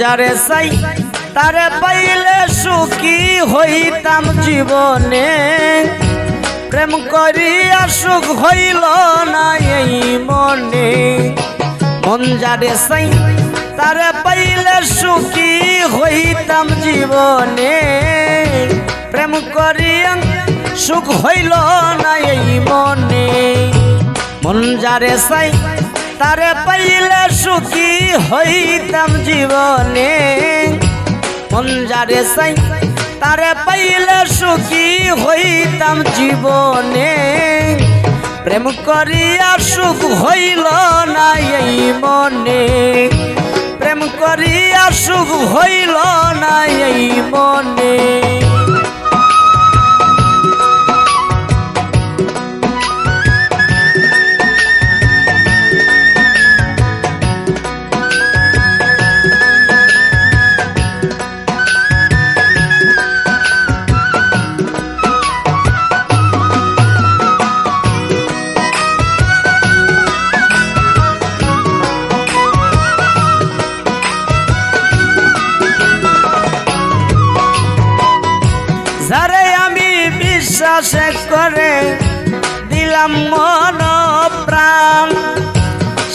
যারে সাই তারে পাইলে সুখী হইতাম জীবনে। প্রেম করিয়া সুখ হইল না এই মনে। মন যারে সাই তারে পাইলে সুখী হইতাম জীবনে। প্রেম করিয়া সুখ হইল না এই মনে। মন যারে সাই তারে পাইলে সুখী হইতাম জীবনে। মন যারে সাই তারে পাইলে সুখী হইতাম জীবনে। প্রেম করিয়া সুখ হইল না এই মনে। প্রেম করিয়া সুখ হইল না এই মনে। দিলাম প্রাণ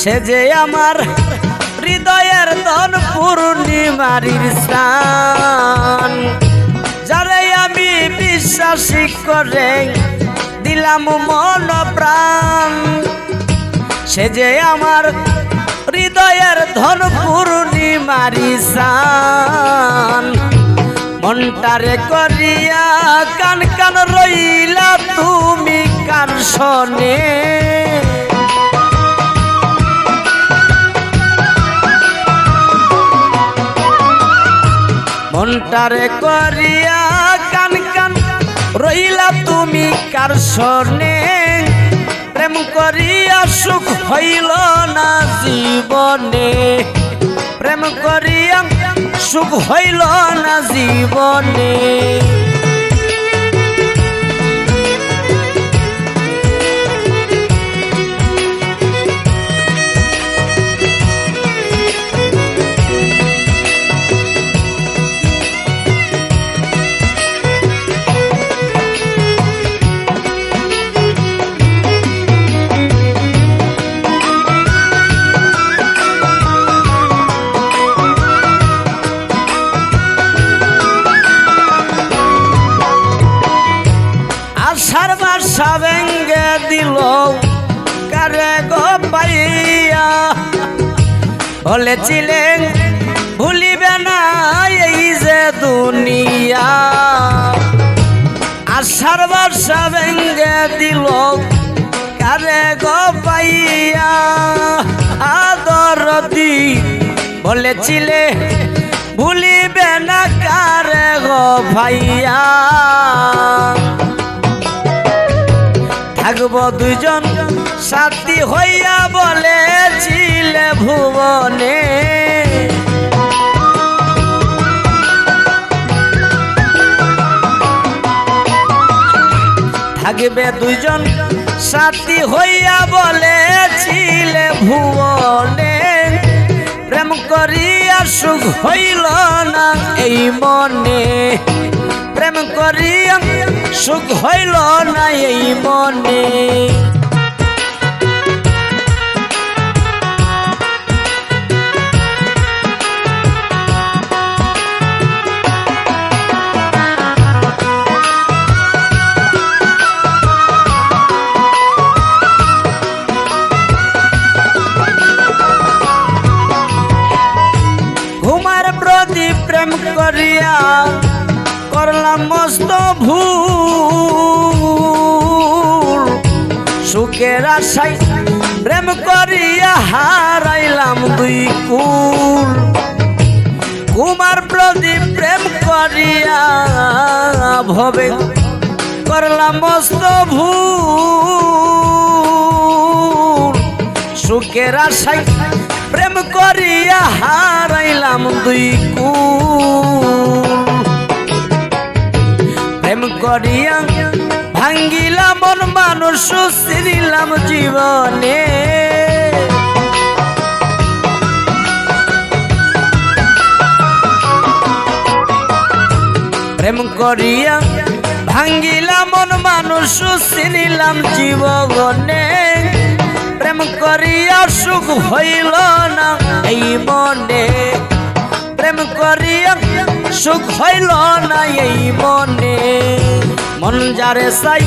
সে যে আমার হৃদয়ের ধন পূর্ণিমারির স্নান যারে আমি বিশ্বাস করে দিলাম মন প্রাণ সে যে আমার হৃদয়ের ধন পূর্ণিমারি সান মনটারে করিয়া কান কান রইলা তুমি কান শনে। মনটারে করিয়া কান কান রইলা তুমি কার শনে। প্রেম করিয়া সুখ হইল না সুখ হইল না জীবনে। বাসা ভেঙ্গে দিল। কারে গো পাইয়া? বলেছিলেন ভুলিবে না এই যে দুনিয়া। আশার বাসা ভেঙ্গে দিল। কারে গো পাইয়া? আদর দি। বলেছিলে, ভুলিবে না কারে গো ভাইয়া। থাকব দুজন সাথী হইয়া বলেছিলে ভুবনে। থাকবে দুজন সাথী হইয়া বলেছিলে ভুবনে। প্রেম করিয়া সুখ হইল না এই মনে। প্রেম করিয়া সুখ হইল না এই মনে। প্রেম করিয়া করলাম মস্ত ভুল। সুখের আশাই প্রেম করিয়া হারাইলাম দুই কুল। কুমার প্রদীপ প্রেম করিয়া ভবে করলাম মস্ত ভুল। সুখের আশাই প্রেম করিয়া হারাইলাম দুই কুল। করিয়া ভাঙ্গিলাম মন মানুষ সুশীলাম জীবনে। প্রেম করিয়া ভাঙ্গিলাম মন মানুষ চিনিলাম জীবনে। প্রেম করিয়া সুখ হইল না এই মনে। প্রেম করিয়া সুখ হইল না এই মনে। মন যারে চাই,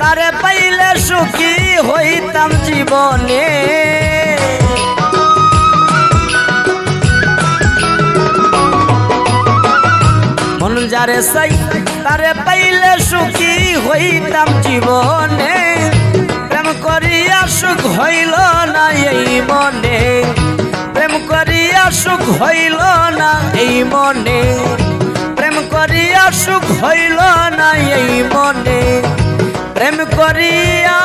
তারে পাইলে সুখী হইতাম জীবনে। মন যারে চাই, তারে পাইলে সুখী হইতাম জীবনে। প্রেম করিয়া সুখ হইল না এই মনে। প্রেম করিয়া সুখ হইল না এই মনে। সুখ হইল না এই মনে। প্রেম করিয়া